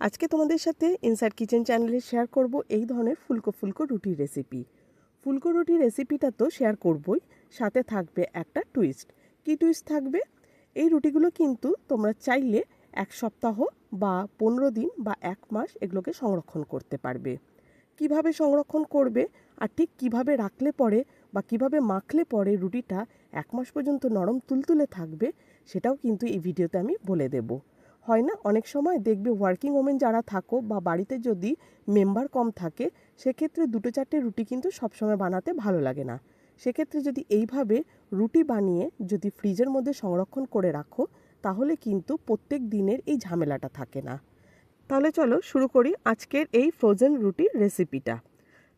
আজকে তোমাদের সাথে ইনসাইড কিচেন চ্যানেলে শেয়ার করব এই ধরনের ফুলকো ফুলকো রুটির রেসিপি ফুলকো রুটির রেসিপিটা তো শেয়ার করবই, সাথে থাকবে একটা টুইস্ট কি টুইস্ট থাকবে? এই রুটিগুলো কিন্তু তোমরা চাইলে এক সপ্তাহ বা পনেরো দিন বা এক মাস এগুলোকে সংরক্ষণ করতে পারবে। কীভাবে সংরক্ষণ করবে আর ঠিক কীভাবে রাখলে পরে বা কীভাবে মাখলে পরে রুটিটা এক মাস পর্যন্ত নরম তুলতুলে থাকবে, সেটাও কিন্তু এই ভিডিওতে আমি বলে দেব। হয় না? অনেক সময় দেখবে ওয়ার্কিং ওমেন যারা থাকো বা বাড়িতে যদি মেম্বার কম থাকে, সেক্ষেত্রে দুটো চারটে রুটি কিন্তু সবসময় বানাতে ভালো লাগে না। সেক্ষেত্রে যদি এইভাবে রুটি বানিয়ে যদি ফ্রিজের মধ্যে সংরক্ষণ করে রাখো, তাহলে কিন্তু প্রত্যেক দিনের এই ঝামেলাটা থাকে না। তাহলে চলো শুরু করি আজকের এই ফ্রোজেন রুটির রেসিপিটা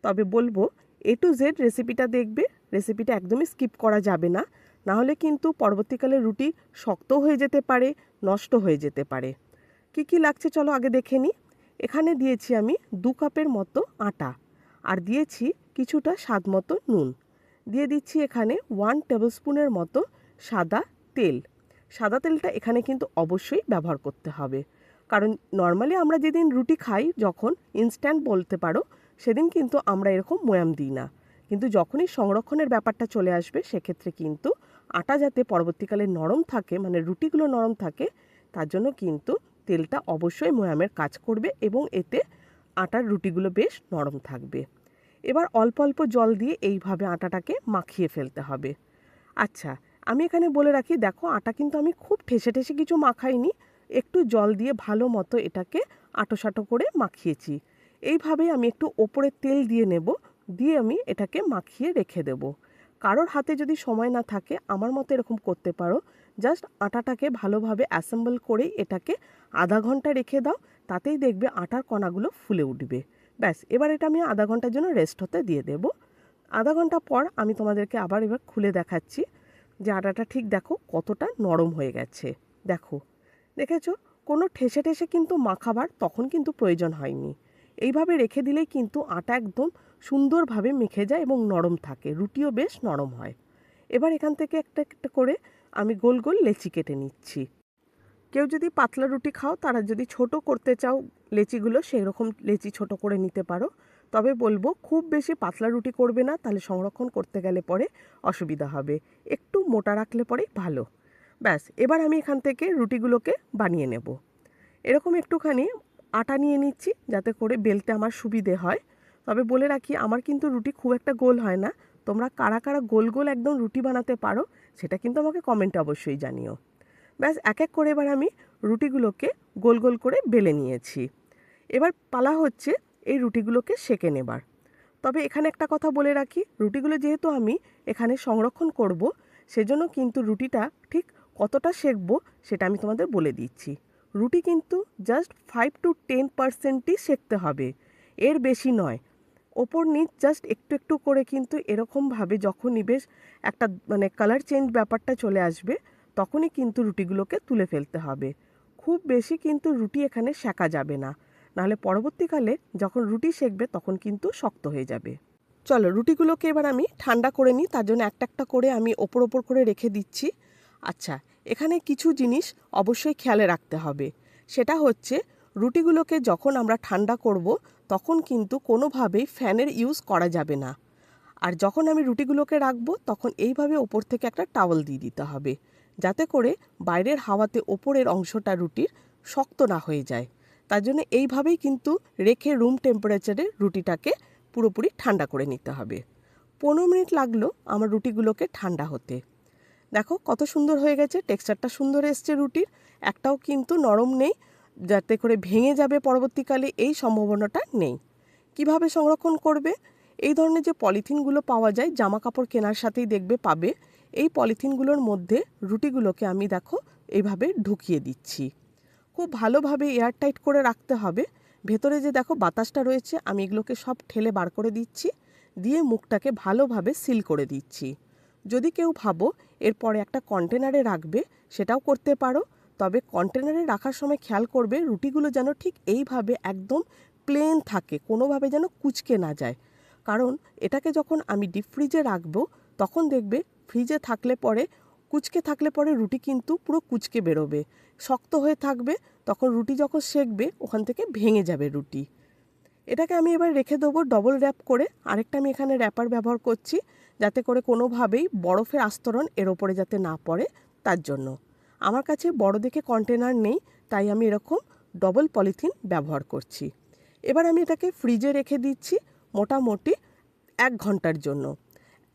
তবে বলব এ টু জেড রেসিপিটা দেখবে। রেসিপিটা একদমই স্কিপ করা যাবে না। নাহলে কিন্তু পরবর্তীকালে রুটি শক্ত হয়ে যেতে পারে, নষ্ট হয়ে যেতে পারে। কি কি লাগছে চলো আগে দেখে নিই এখানে দিয়েছি আমি দু কাপের মতো আটা আর দিয়েছি কিছুটা স্বাদ মতো নুন। দিয়ে দিচ্ছি এখানে ওয়ান টেবিলস্পুনের মতো সাদা তেল। সাদা তেলটা এখানে কিন্তু অবশ্যই ব্যবহার করতে হবে। কারণ নর্মালি আমরা যেদিন রুটি খাই, যখন ইনস্ট্যান্ট বলতে পারো, সেদিন কিন্তু আমরা এরকম ময়াম দিই না। কিন্তু যখনই সংরক্ষণের ব্যাপারটা চলে আসবে, সেক্ষেত্রে কিন্তু আটা যাতে পরবর্তীকালে নরম থাকে মানে রুটিগুলো নরম থাকে, তার জন্য কিন্তু তেলটা অবশ্যই ময়ামের কাজ করবে এবং এতে আটার রুটিগুলো বেশ নরম থাকবে। এবার অল্প অল্প জল দিয়ে এইভাবে আটাটাকে মাখিয়ে ফেলতে হবে। আচ্ছা আমি এখানে বলে রাখি, দেখো আটা কিন্তু আমি খুব ঠেসে ঠেসে কিছু মাখাইনি, একটু জল দিয়ে ভালো মতো এটাকে আটোসাটো করে মাখিয়েছি। এইভাবে আমি একটু ওপরে তেল দিয়ে নেব, দিয়ে আমি এটাকে মাখিয়ে রেখে দেব। কারোর হাতে যদি সময় না থাকে, আমার মতো এরকম করতে পারো। জাস্ট আটাটাকে ভালোভাবে অ্যাসেম্বল করে এটাকে আধা ঘণ্টা রেখে দাও, তাতেই দেখবে আটার কণাগুলো ফুলে উঠবে। ব্যাস, এবার এটা আমি আধা ঘণ্টার জন্য রেস্ট হতে দিয়ে দেব। আধা ঘণ্টা পর আমি তোমাদেরকে আবার এবার খুলে দেখাচ্ছি যে আটাটা ঠিক দেখো কতটা নরম হয়ে গেছে। দেখো, দেখেছ? কোনো ঠেসে ঠেসে কিন্তু মাখাবার তখন কিন্তু প্রয়োজন হয়নি। এইভাবে রেখে দিলেই কিন্তু আটা একদম সুন্দরভাবে মেখে যায় এবং নরম থাকে। রুটিও বেশ নরম হয়। এবার এখান থেকে একটা একটা করে আমি গোল গোল লেচি কেটে নিচ্ছি। কেউ যদি পাতলা রুটি খাও, তারা যদি ছোট করতে চাও, লেচিগুলো সেই রকম লেচি ছোট করে নিতে পারো। তবে বলব, খুব বেশি পাতলা রুটি করবে না, তাহলে সংরক্ষণ করতে গেলে পরে অসুবিধা হবে। একটু মোটা রাখলে পরে ভালো। ব্যাস, এবার আমি এখান থেকে রুটিগুলোকে বানিয়ে নেব। এরকম একটুখানি আটা নিয়ে নিচ্ছি, যাতে করে বেলতে আমার সুবিধে হয়। তবে বলে রাখি, আমার কিন্তু রুটি খুব একটা গোল হয় না। তোমরা কারা কারা গোল গোল একদম রুটি বানাতে পারো, সেটা কিন্তু আমাকে কমেন্টে অবশ্যই জানিও। ব্যাস, এক এক করে এবার আমি রুটিগুলোকে গোল গোল করে বেলে নিয়েছি। এবার পালা হচ্ছে এই রুটিগুলোকে সেকে নেবার। তবে এখানে একটা কথা বলে রাখি, রুটিগুলো যেহেতু আমি এখানে সংরক্ষণ করব, সেজন্য কিন্তু রুটিটা ঠিক কতটা সেকবো সেটা আমি তোমাদের বলে দিচ্ছি। রুটি কিন্তু জাস্ট ফাইভ টু টেন পার্সেন্টই সেকতে হবে। এর বেশি নয় ওপর নিচ জাস্ট একটু একটু করে কিন্তু এরকমভাবে যখনই বেশ একটা মানে কালার চেঞ্জ ব্যাপারটা চলে আসবে, তখনই কিন্তু রুটিগুলোকে তুলে ফেলতে হবে। খুব বেশি কিন্তু রুটি এখানে সেকা যাবে না। নাহলে পরবর্তীকালে যখন রুটি সেকবে তখন কিন্তু শক্ত হয়ে যাবে। চলো রুটিগুলোকে এবার আমি ঠান্ডা করে নিই, তার জন্য একটা একটা করে আমি ওপর ওপর করে রেখে দিচ্ছি। আচ্ছা এখানে কিছু জিনিস অবশ্যই খেয়ালে রাখতে হবে। সেটা হচ্ছে রুটিগুলোকে যখন আমরা ঠান্ডা করব, তখন কিন্তু কোনোভাবেই ফ্যানের ইউজ করা যাবে না। আর যখন আমি রুটিগুলোকে রাখব, তখন এইভাবে ওপর থেকে একটা টাওয়াল দিয়ে দিতে হবে, যাতে করে বাইরের হাওয়াতে ওপরের অংশটা রুটির শক্ত না হয়ে যায়। তার জন্য এইভাবেই কিন্তু রেখে রুম টেম্পারেচারে রুটিটাকে পুরোপুরি ঠান্ডা করে নিতে হবে। পনেরো মিনিট লাগল আমার রুটিগুলোকে ঠান্ডা হতে। দেখো কত সুন্দর হয়ে গেছে টেক্সচারটা সুন্দর এসছে রুটির, একটাও কিন্তু নরম নেই। যাতে করে ভেঙে যাবে পরবর্তীকালে এই সম্ভাবনাটা নেই। কীভাবে সংরক্ষণ করবে? এই ধরনের যে পলিথিনগুলো পাওয়া যায় জামা কাপড় কেনার সাথেই দেখবে, পাবে। এই পলিথিনগুলোর মধ্যে রুটিগুলোকে আমি দেখো এইভাবে ঢুকিয়ে দিচ্ছি। খুব ভালোভাবে এয়ারটাইট করে রাখতে হবে। ভেতরে যে দেখো বাতাসটা রয়েছে, আমি এগুলোকে সব ঠেলে বার করে দিচ্ছি, দিয়ে মুখটাকে ভালোভাবে সিল করে দিচ্ছি। যদি কেউ ভাবো, এরপরে একটা কন্টেনারে রাখবে, সেটাও করতে পারো। তবে কন্টেনারে রাখার সময় খেয়াল করবে রুটিগুলো যেন ঠিক এইভাবে একদম প্লেন থাকে, কোনোভাবে যেন কুচকে না যায়। কারণ এটাকে যখন আমি ডিপ ফ্রিজে রাখব, তখন দেখবে ফ্রিজে থাকলে পরে, কুচকে থাকলে পরে রুটি কিন্তু পুরো কুচকে বেরোবে। শক্ত হয়ে থাকবে, তখন রুটি যখন সেকবে, ওখান থেকে ভেঙে যাবে রুটি। এটাকে আমি এবার রেখে দেবো ডবল র্যাপ করে। আরেকটা আমি এখানে র্যাপার ব্যবহার করছি, যাতে করে কোনোভাবেই বরফের আস্তরণ এর ওপরে যাতে না পড়ে, তার জন্য। আমার কাছে বড় দেখে কন্টেনার নেই, তাই আমি এরকম ডবল পলিথিন ব্যবহার করছি। এবার আমি এটাকে ফ্রিজে রেখে দিচ্ছি মোটামুটি এক ঘণ্টার জন্য।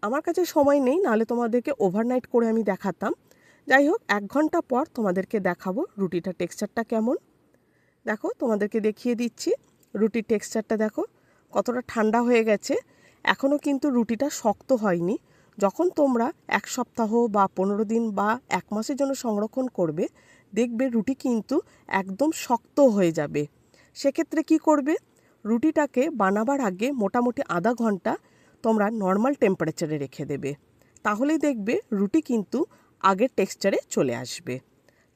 আমার কাছে সময় নেই, নাহলে তোমাদেরকে ওভারনাইট করে আমি দেখাতাম। যাই হোক, এক ঘণ্টা পর তোমাদেরকে দেখাবো রুটিটা টেক্সচারটা কেমন। দেখো, তোমাদেরকে দেখিয়ে দিচ্ছি রুটির টেক্সচারটা দেখো, কতটা ঠান্ডা হয়ে গেছে। এখনও কিন্তু রুটিটা শক্ত হয়নি। যখন তোমরা এক সপ্তাহ বা পনেরো দিন বা এক মাসের জন্য সংরক্ষণ করবে, দেখবে রুটি কিন্তু একদম শক্ত হয়ে যাবে। সেক্ষেত্রে কি করবে? রুটিটাকে বানাবার আগে মোটামুটি আধা ঘণ্টা তোমরা নর্মাল টেম্পারেচারে রেখে দেবে। তাহলেই দেখবে রুটি কিন্তু আগের টেক্সচারে চলে আসবে।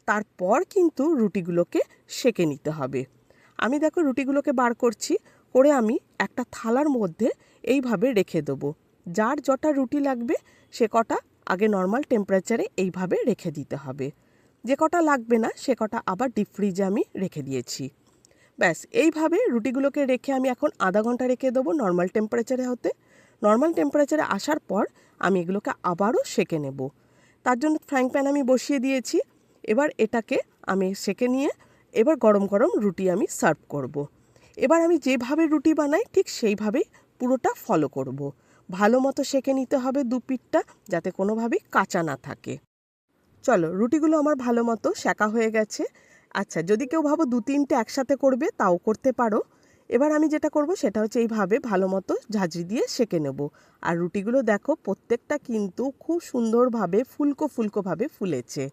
তারপর কিন্তু রুটিগুলোকে সেকে নিতে হবে। আমি দেখো রুটিগুলোকে বার করছি, করে আমি একটা থালার মধ্যে এইভাবে রেখে দেবো। যার যটা রুটি লাগবে, সে কটা আগে নর্মাল টেম্পারেচারে এইভাবে রেখে দিতে হবে। যে কটা লাগবে না, সে কটা আবার ডিপ ফ্রিজে আমি রেখে দিয়েছি। ব্যাস, এইভাবে রুটিগুলোকে রেখে আমি এখন আধা ঘণ্টা রেখে দেবো নর্মাল টেম্পারেচারে হতে। নর্মাল টেম্পারেচারে আসার পর আমি এগুলোকে আবারও সেকে নেব। তার জন্য ফ্রাইং প্যান আমি বসিয়ে দিয়েছি। এবার এটাকে আমি সেকে নিয়ে এবার গরম গরম রুটি আমি সার্ভ করব। এবার আমি যেভাবে রুটি বানাই, ঠিক সেইভাবেই পুরোটা ফলো করব। ভালো মতো সেকে নিতে হবে দু পিঠটা যাতে কোনোভাবেই কাঁচা না থাকে। চলো, রুটিগুলো আমার ভালো মতো সেকা হয়ে গেছে। আচ্ছা যদি কেউ ভাবো দু তিনটে একসাথে করবে, তাও করতে পারো। এবার আমি যেটা করব সেটা হচ্ছে এইভাবে ভালো মতো ঝাঁঝরি দিয়ে সেকে নেব। আর রুটিগুলো দেখো, প্রত্যেকটা কিন্তু খুব সুন্দরভাবে, ফুলকো ফুলকোভাবে ফুলেছে।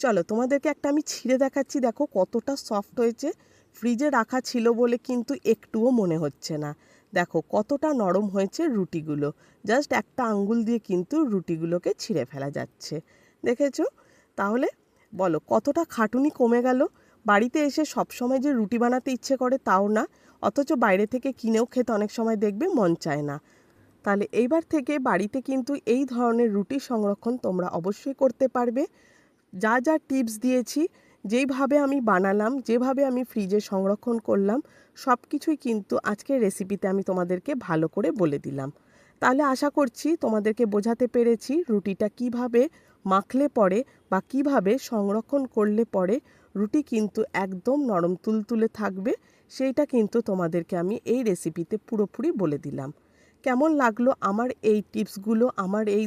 চলো, তোমাদেরকে একটা আমি ছিঁড়ে দেখাচ্ছি। দেখো কতটা সফট হয়েছে। ফ্রিজে রাখা ছিল বলে কিন্তু একটুও মনে হচ্ছে না। দেখো কতটা নরম হয়েছে রুটিগুলো। জাস্ট একটা আঙ্গুল দিয়ে কিন্তু রুটিগুলোকে ছিঁড়ে ফেলা যাচ্ছে। দেখেছ? তাহলে বলো, কতটা খাটুনি কমে গেল? বাড়িতে এসে সব সময় যে রুটি বানাতে ইচ্ছে করে তাও না, অথচ বাইরে থেকে কিনেও খেতে অনেক সময় দেখবে মন চায় না। তাহলে এইবার থেকে বাড়িতে কিন্তু এই ধরনের রুটি সংরক্ষণ তোমরা অবশ্যই করতে পারবে। যা যা টিপস দিয়েছি যেইভাবে আমি বানালাম, যেভাবে আমি ফ্রিজে সংরক্ষণ করলাম সব কিছুই কিন্তু আজকের রেসিপিতে আমি তোমাদেরকে ভালো করে বলে দিলাম। তাহলে আশা করছি তোমাদেরকে বোঝাতে পেরেছি রুটিটা কীভাবে মাখলে পরে বা কীভাবে সংরক্ষণ করলে পরে রুটি কিন্তু একদম নরম তুলতুলে থাকবে, সেইটা কিন্তু তোমাদেরকে আমি এই রেসিপিতে পুরোপুরি বলে দিলাম। কেমন লাগল আমার এই টিপসগুলো, আমার এই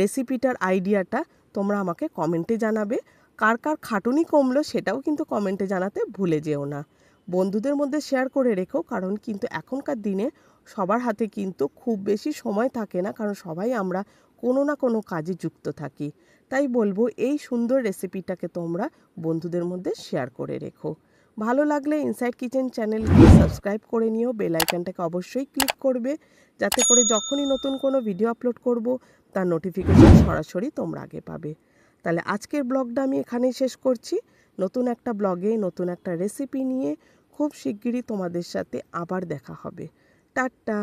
রেসিপিটার আইডিয়াটা তোমরা আমাকে কমেন্টে জানাবে। কার কার খাটুনি কমলো সেটাও কিন্তু কমেন্টে জানাতে ভুলে যেও না। বন্ধুদের মধ্যে শেয়ার করে রেখো, কারণ কিন্তু এখনকার দিনে সবার হাতে কিন্তু খুব বেশি সময় থাকে না, কারণ সবাই আমরা কোনো না কোনো কাজে যুক্ত থাকি। তাই বলব, এই সুন্দর রেসিপিটাকে তোমরা বন্ধুদের মধ্যে শেয়ার করে রেখো। ভালো লাগলে ইনসাইড কিচেন চ্যানেলকে সাবস্ক্রাইব করে নিও বেল আইকনটাকে অবশ্যই ক্লিক করবে, যাতে করে যখনই নতুন কোনো ভিডিও আপলোড করব, তার নোটিফিকেশন সরাসরি তোমরা আগে পাবে। তাহলে আজকের ব্লগটা আমি এখানেই শেষ করছি। নতুন একটা ব্লগে নতুন একটা রেসিপি নিয়ে খুব শিগগিরই তোমাদের সাথে আবার দেখা হবে। টাটা!